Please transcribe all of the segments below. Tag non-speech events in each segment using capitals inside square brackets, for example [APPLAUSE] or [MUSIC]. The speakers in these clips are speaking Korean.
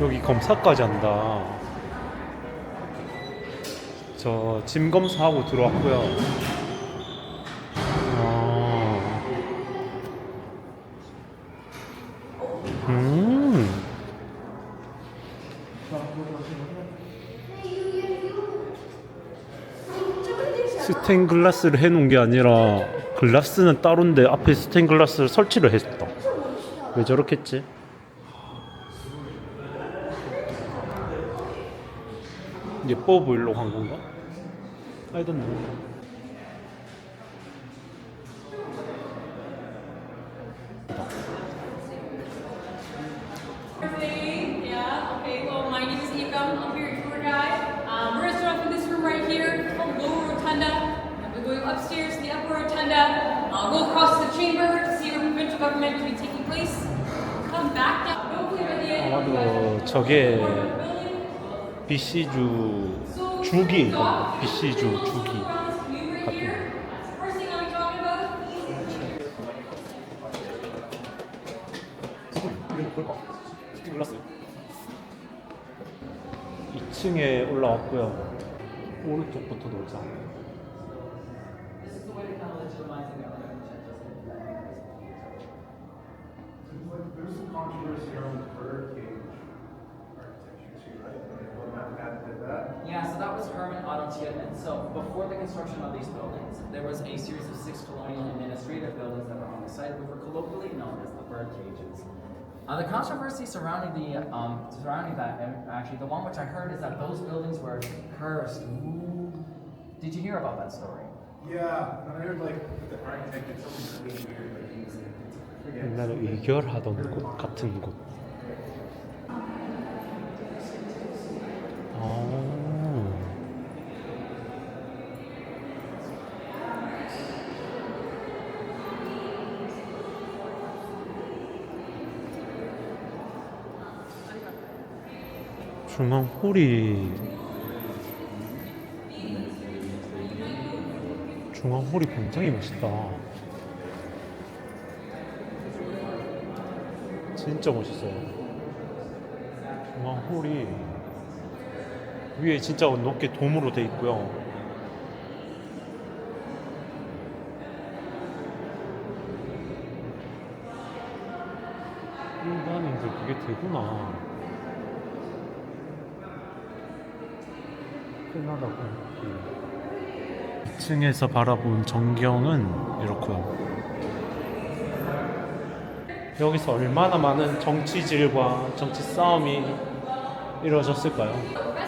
여기 검사까지 한다. 저 짐 검사하고 들어왔고요. 스테인 글라스를 해놓은 게 아니라 글라스는 따로인데 앞에 스테인 글라스를 설치를 했다. 왜 했지? 예뻐 보이려고 한 건가? Don't know. 저게 BC주 주기 BC주 주기 같은 거. First thing I'm talking about. 몰랐어요. 2층에 올라왔고요. 오른쪽부터 놀자. before the construction of these buildings, there was a series of six colonial administrative buildings that were on the site, which were colloquially known as the bird cages. Uh, the controversy surrounding the um, surrounding that, and actually, the one which I heard is that those buildings were cursed. Ooh. Did you hear about that story? Yeah, and I heard like the architect did something really weird, like he was in, I forget. 옛날에 의결하던 곳 같은 곳. 중앙 홀이 중앙 홀이 굉장히 멋있다. 진짜 멋있어요. 중앙 홀이 위에 진짜 높게 돔으로 돼 있고요. 일반인들 그게 되구나. 보니 2층에서 바라본 전경은 이렇고요. 여기서 얼마나 많은 정치질과 정치 싸움이 이루어졌을까요?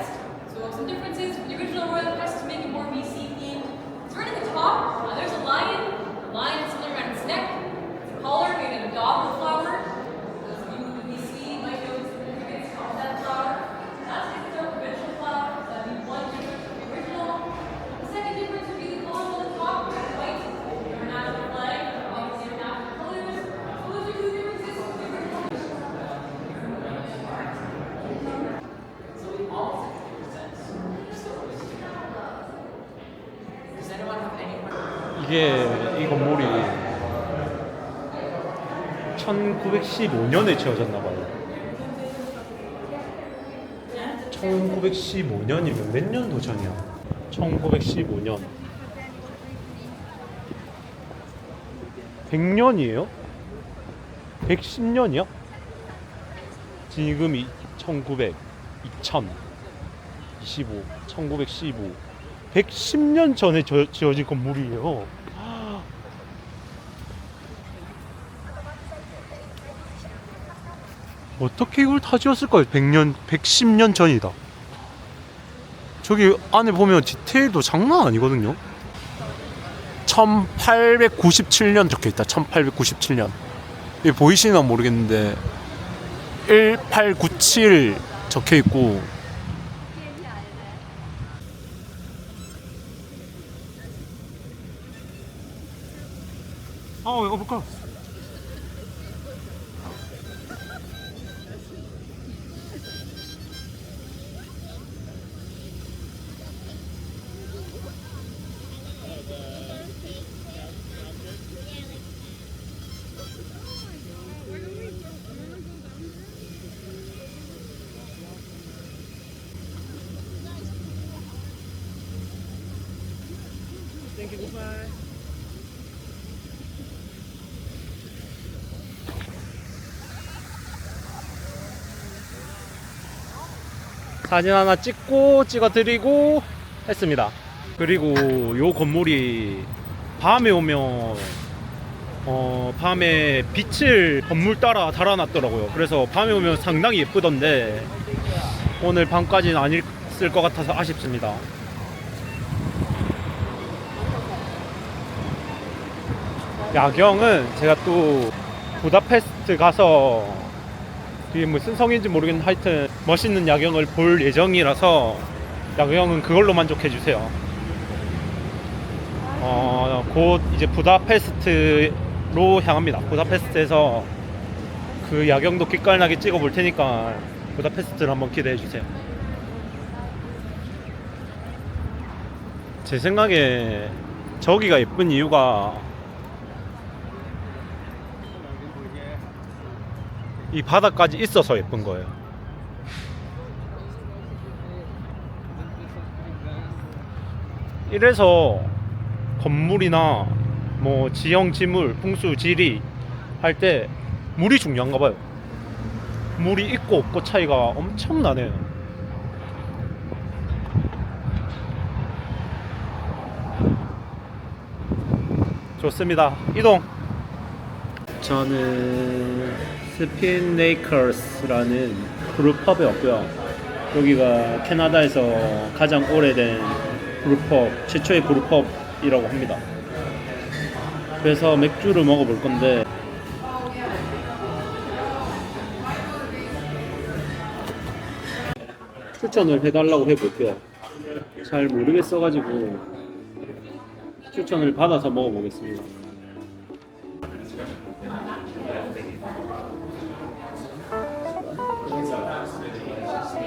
이게 이 건물이 1915년에 지어졌나 봐요. 1915년이면 몇 년도 전이야? 1915년. 100년이에요? 110년이야? 지금이 1900, 2000, 25, 1915. 110년 전에 저- 지어진 건물이에요. 어떻게 이걸 다 지었을까요? 100년, 110년 전이다. 저기 안에 보면 디테일도 장난 아니거든요. 1897년 적혀 있다. 1897년. 이게 보이시나 모르겠는데 1897 적혀 있고 어, 오브카. 사진 하나 찍고 찍어드리고 했습니다. 그리고 요 건물이 밤에 오면 어 밤에 빛을 건물 따라 달아놨더라고요. 그래서 밤에 오면 상당히 예쁘던데 오늘 밤까지는 아닐 것 같아서 아쉽습니다. 야경은 제가 또 부다페스트 가서 이게 무슨 성인지 모르겠는데 하여튼 멋있는 야경을 볼 예정이라서 야경은 그걸로 만족해 주세요. 어, 곧 이제 부다페스트로 향합니다. 부다페스트에서 그 야경도 기깔나게 찍어 볼 테니까 부다페스트를 한번 기대해 주세요. 제 생각에 저기가 예쁜 이유가 이 바다까지 있어서 예쁜 거예요. 이래서 건물이나 뭐 지형 지물, 풍수 지리 할 때 물이 중요한가 봐요. 물이 있고 없고 차이가 엄청나네요. 좋습니다. 이동. 저는 스핀 네이커스라는 브루펍에 왔고요. 여기가 캐나다에서 가장 오래된 브루펍, 최초의 브루펍이라고 합니다. 그래서 맥주를 먹어볼 건데 추천을 해달라고 해볼게요. 잘 모르겠어가지고 추천을 받아서 먹어보겠습니다.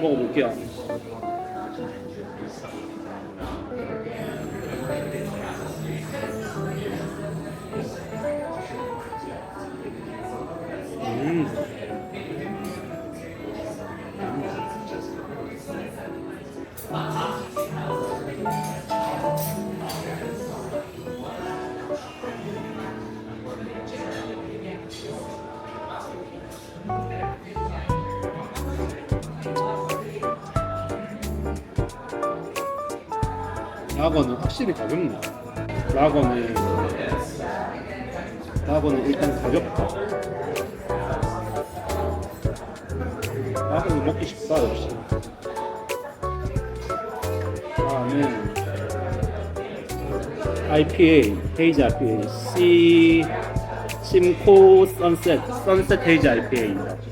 먹어볼게요. 음. 라거는 확실히 가볍네. 라거는 라거는 일단 가볍다. 라거는 먹기 쉽다 역시. 다음은 IPA, 헤이즈 IPA, C 심코 선셋, 선셋 헤이즈 IPA입니다.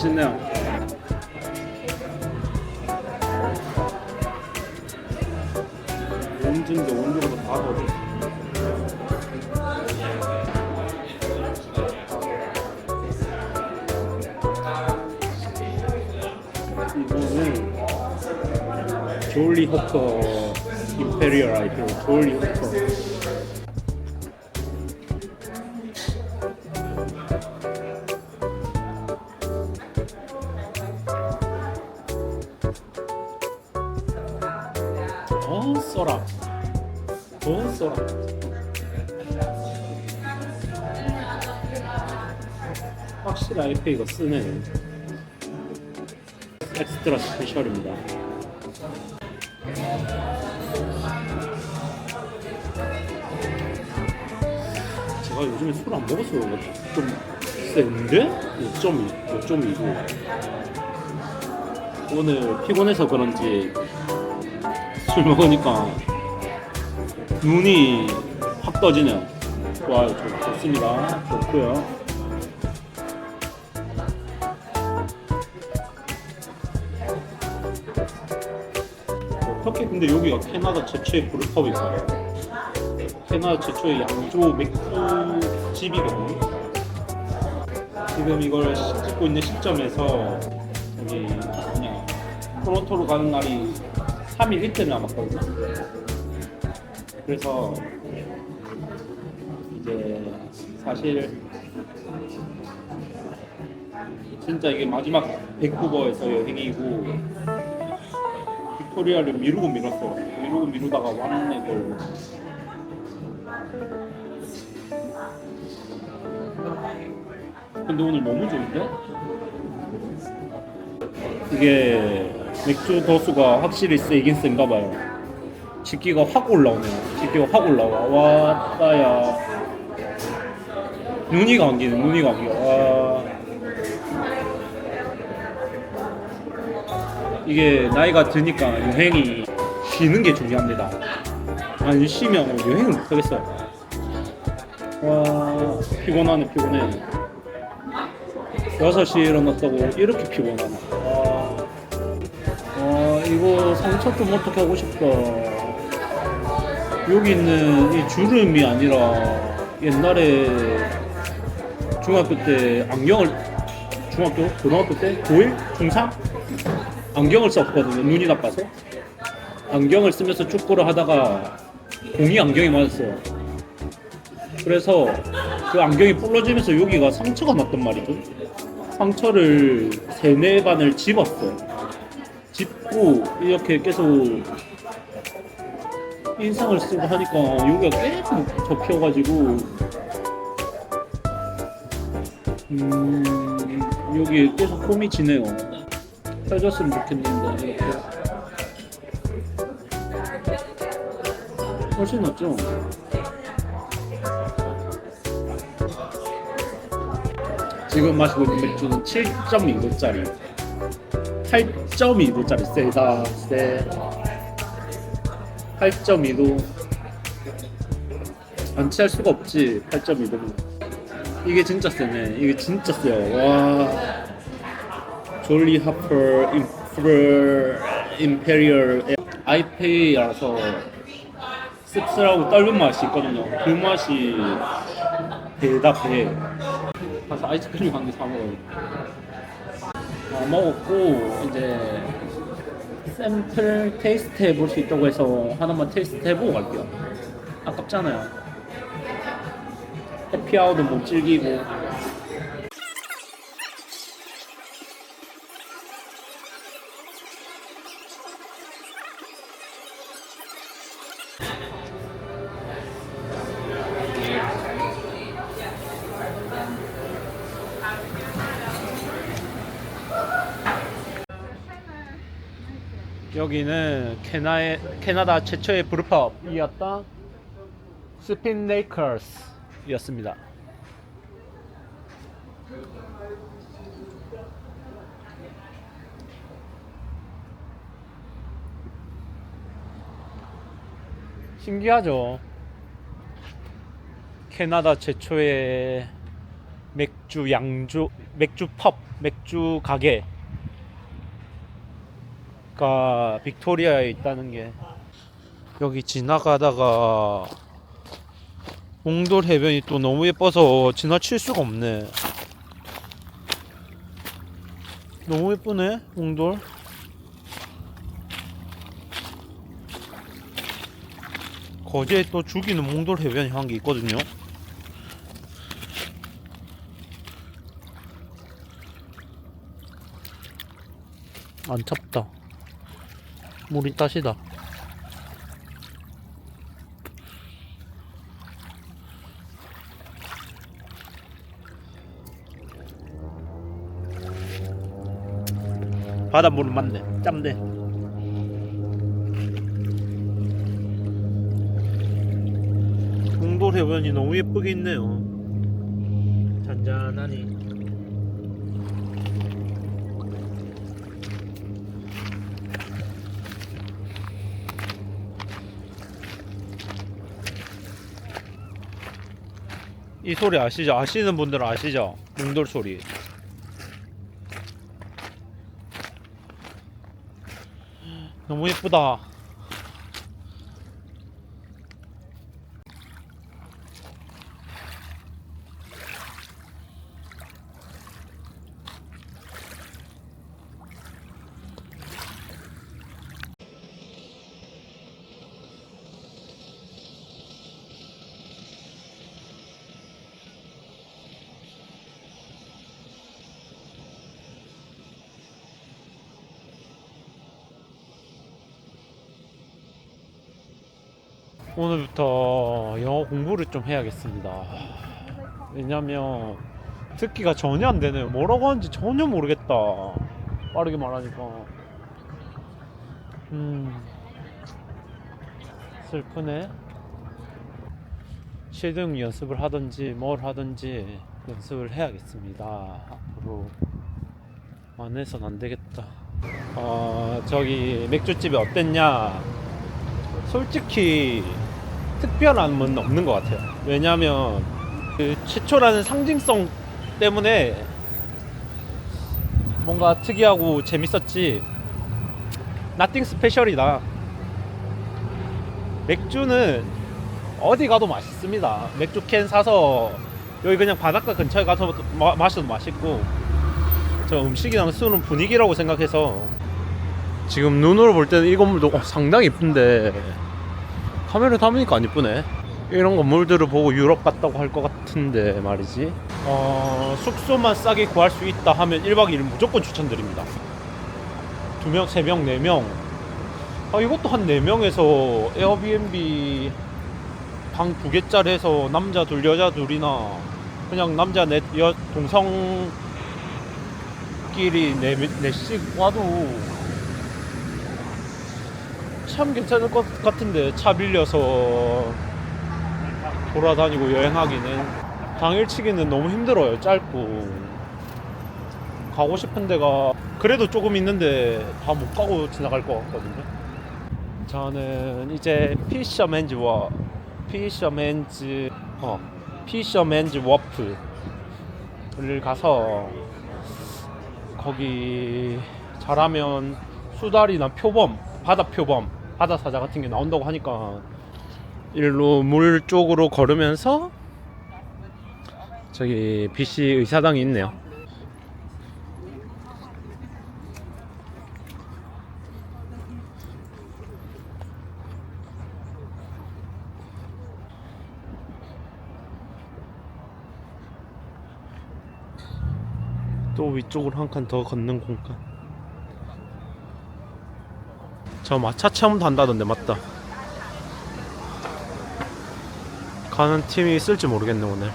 맛있네요. 원주인데 원주보다 다르거든. 이거는 졸리 호터 임페리얼 아이피로 졸리 호터. 써라. 어 써라. 확실히 IPA가 쓰네. 엑스트라 스페셜입니다. 제가 요즘에 술 안 먹어서 좀 센데? 5.2, 5.2도. 오늘 피곤해서 그런지 술 먹으니까 눈이 확 떠지네요. 좋아요, 좋, 좋습니다. 좋고요. 어떻게 근데 여기가 캐나다 최초의 브루펍이잖아요. 캐나다 최초의 양조 맥주 집이거든요. 지금 이걸 시- 찍고 있는 시점에서 여기 그냥 토론토로 가는 날이 3일 이틀 남았거든요. 그래서 이제 사실 진짜 이게 마지막 밴쿠버에서 여행이고 빅토리아를 미루고 미뤘어요. 미루고 미루다가 왔네 결국. 근데 오늘 너무 좋은데? 이게 맥주 도수가 확실히 세긴 센가 봐요. 집기가 확 올라오네요. 집기가 확 올라와. 왔다야. 눈이 감기네, 눈이 감겨. 와. 이게 나이가 드니까 여행이 쉬는 게 중요합니다. 안 쉬면 여행을 못 하겠어요. 와, 피곤하네, 피곤해. 6시에 일어났다고 이렇게 피곤하나. 이거 상처 좀 어떻게 하고 싶다. 여기 있는 이 주름이 아니라 옛날에 중학교 때 안경을 중학교 고등학교 때 고1 중3 안경을 썼거든요 눈이 나빠서. 안경을 쓰면서 축구를 하다가 공이 안경에 맞았어요 그래서 그 안경이 부러지면서 여기가 상처가 났단 말이죠 상처를 세네 반을 집었어요 짚고 이렇게 계속 인상을 쓰고 하니까 여기가 계속 접혀가지고 음 여기 계속 홈이 지네요. 펴졌으면 좋겠는데 이렇게. 훨씬 낫죠? 지금 마시고 있는 맥주는 7.2도짜리 8.2도짜리 세다 세 8.2도 안 취할 수가 없지 8.2도면 이게 진짜 세네. 이게 진짜 세요. 와. 졸리 하퍼 인프르 임페리얼. 아이페이라서 씁쓸하고 떫은 맛이 있거든요. 그 맛이 배 가서 아이스크림 한 개 사 먹어요 어, 먹었고 이제 샘플 테이스트 해볼 수 있다고 해서 하나만 테이스트 해보고 갈게요. 아깝잖아요. 해피아워도 못 즐기고 여기는 캐나의, 캐나다 최초의 브루펍이었던 스핀 레이커스였습니다. 신기하죠? 캐나다 최초의 맥주 양조 맥주 펍 맥주 가게 가 빅토리아에 있다는 게. 여기 지나가다가 몽돌 해변이 또 너무 예뻐서 지나칠 수가 없네. 너무 예쁘네 몽돌. 거제에 또 죽이는 몽돌 해변이 한 게 있거든요. 안 찹다 물이 따시다. 바닷물은 맞네. 짬네. 홍돌 해변이 너무 예쁘게 있네요. 자, 잔잔하니 이 소리 아시죠? 아시는 분들은 아시죠? 몽돌 소리 너무 예쁘다 오늘부터 영어 공부를 좀 해야겠습니다. 왜냐면 듣기가 전혀 안 되네요. 뭐라고 하는지 전혀 모르겠다. 빠르게 말하니까. 음. 슬프네. 쉐딩 연습을 하든지 뭘 하든지 연습을 해야겠습니다. 앞으로 안 해선 안 되겠다. 어, 저기 맥주집이 어땠냐? 솔직히 특별한 건 없는 것 같아요. 왜냐하면 그 최초라는 상징성 때문에 뭔가 특이하고 재밌었지. 나띵 스페셜이다. 맥주는 어디 가도 맛있습니다. 맥주 캔 사서 여기 그냥 바닷가 근처에 가서 마, 마셔도 맛있고 저 음식이랑 술은 분위기라고 생각해서 지금 눈으로 볼 때는 이 건물도 어, 상당히 이쁜데 카메라 담으니까 안 이쁘네. 이런 건물들을 보고 유럽 갔다고 할 것 같은데 말이지. 어, 숙소만 싸게 구할 수 있다 하면 1박 2일 무조건 추천드립니다. 2명, 3명, 4명. 아, 이것도 한 4명에서 에어비앤비 방 2개짜리 해서 남자 둘 여자 둘이나 그냥 남자 넷 여, 동성끼리 네, 넷씩 와도 참 괜찮을 것 같은데 차 빌려서 돌아다니고 여행하기는 당일치기는 너무 힘들어요 짧고. 가고 싶은 데가 그래도 조금 있는데 다 못 가고 지나갈 것 같거든요. 저는 이제 피셔맨즈와 피셔맨즈 어 피셔맨즈 워프를 가서 거기 잘하면 수달이나 표범 바다 표범 바다 사자 같은 게 나온다고 하니까 일로 물 쪽으로 걸으면서 저기 BC 의사당이 있네요. 또 위쪽으로 한 칸 더 걷는 공간. 저 마차 체험도 한다던데 맞다. 가는 팀이 있을지 모르겠네 오늘.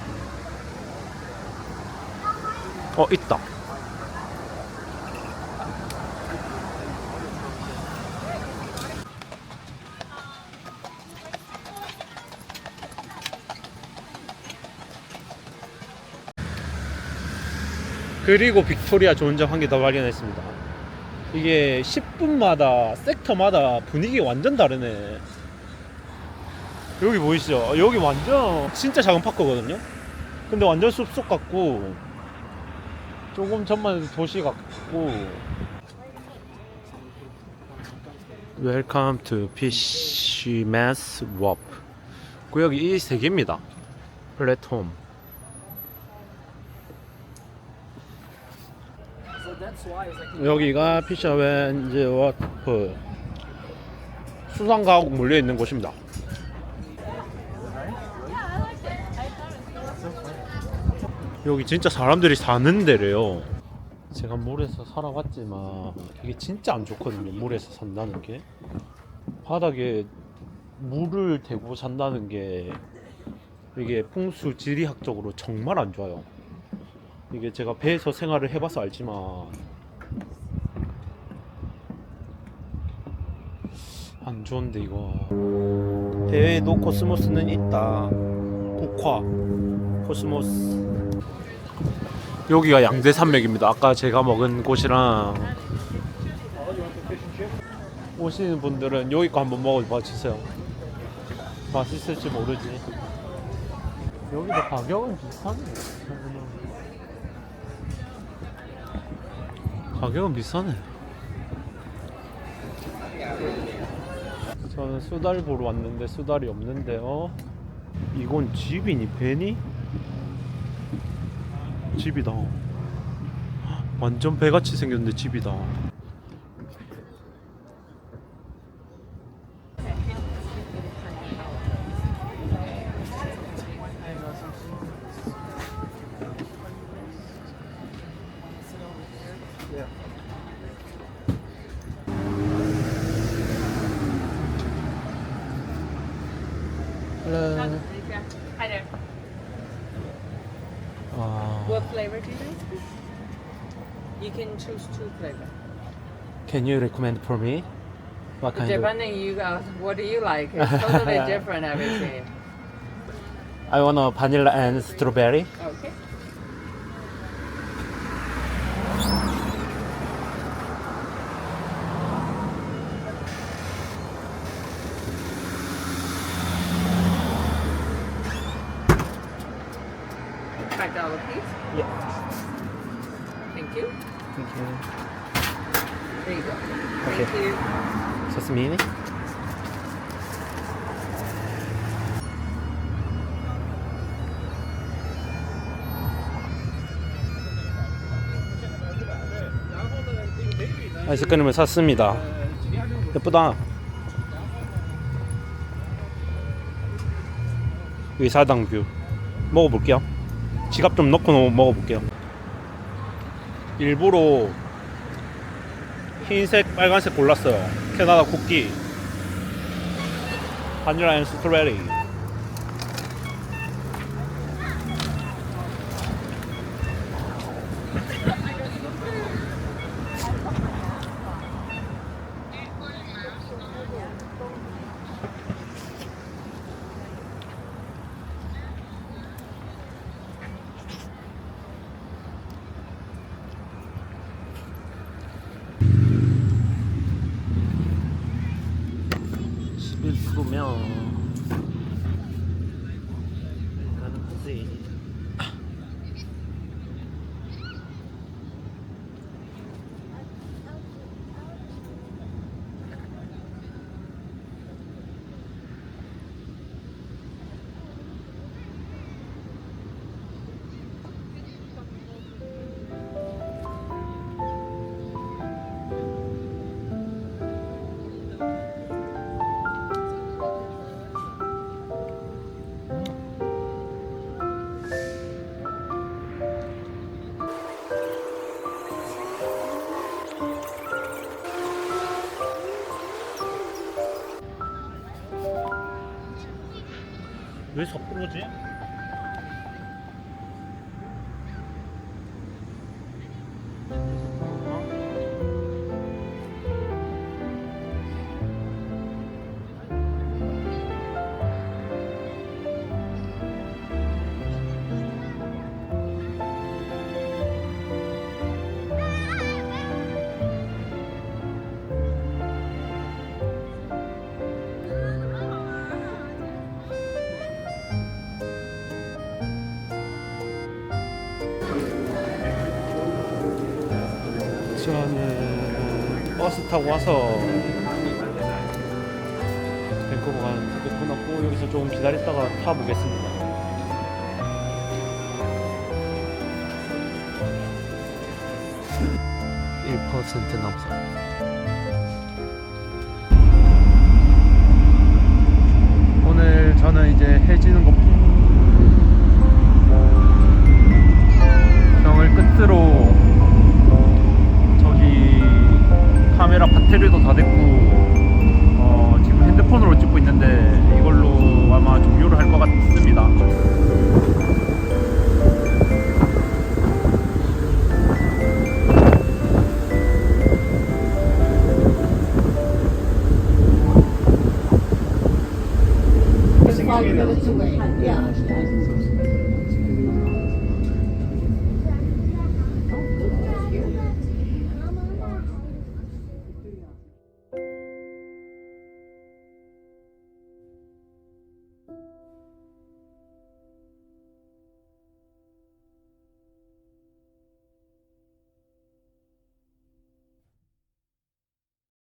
어 있다. 그리고 빅토리아 좋은 점 한 개 더 발견했습니다. 이게 10분마다 섹터마다 분위기 완전 다르네. 여기 보이시죠? 여기 완전 진짜 작은 파크거든요. 근데 완전 숲속 같고 조금 전만 해도 도시 같고. Welcome to Fisherman's Wharf. 구역이 이 세 개입니다. 플랫폼. 여기가 피셔맨즈 워프 수상 가옥 물려 있는 곳입니다. 여기 진짜 사람들이 사는 데래요. 제가 물에서 살아봤지만 이게 진짜 안 좋거든요. 물에서 산다는 게 바닥에 물을 대고 산다는 게 이게 풍수 지리학적으로 정말 안 좋아요. 이게 제가 배에서 생활을 해봐서 알지만 안 좋은데 이거 대회에도 코스모스는 있다 독화 코스모스 여기가 양대산맥입니다. 아까 제가 먹은 곳이랑 오시는 분들은 여기 거 한번 먹어봐 주세요. 맛있을지 모르지. 여기도 가격은 비슷하네. 가격은 비싸네. 저는 수달 보러 왔는데 수달이 없는데요. 이건 집이니 배니? 집이다. 완전 배같이 생겼는데 집이다. You can choose two flavors. can you recommend for me? What kind of? Depending you guys, what do you like? It's totally [LAUGHS] different everything. I want a vanilla and strawberry. Okay. Five dollar piece. Yeah. Thank you. Thank you. There you go. Okay. Thank you. Just a minute. 아이스크림을 샀습니다. 예쁘다. 의사당 뷰. 먹어볼게요. 지갑 좀 넣고 먹어볼게요. 일부러 흰색, 빨간색 골랐어요. 캐나다 국기. 앤 스트로베리. 왜 섣부르지? 버스 타고 와서 밴쿠버 가는 티켓 끊었고 여기서 조금 기다렸다가 타보겠습니다. (1% 남성) 체류도 다 됐고.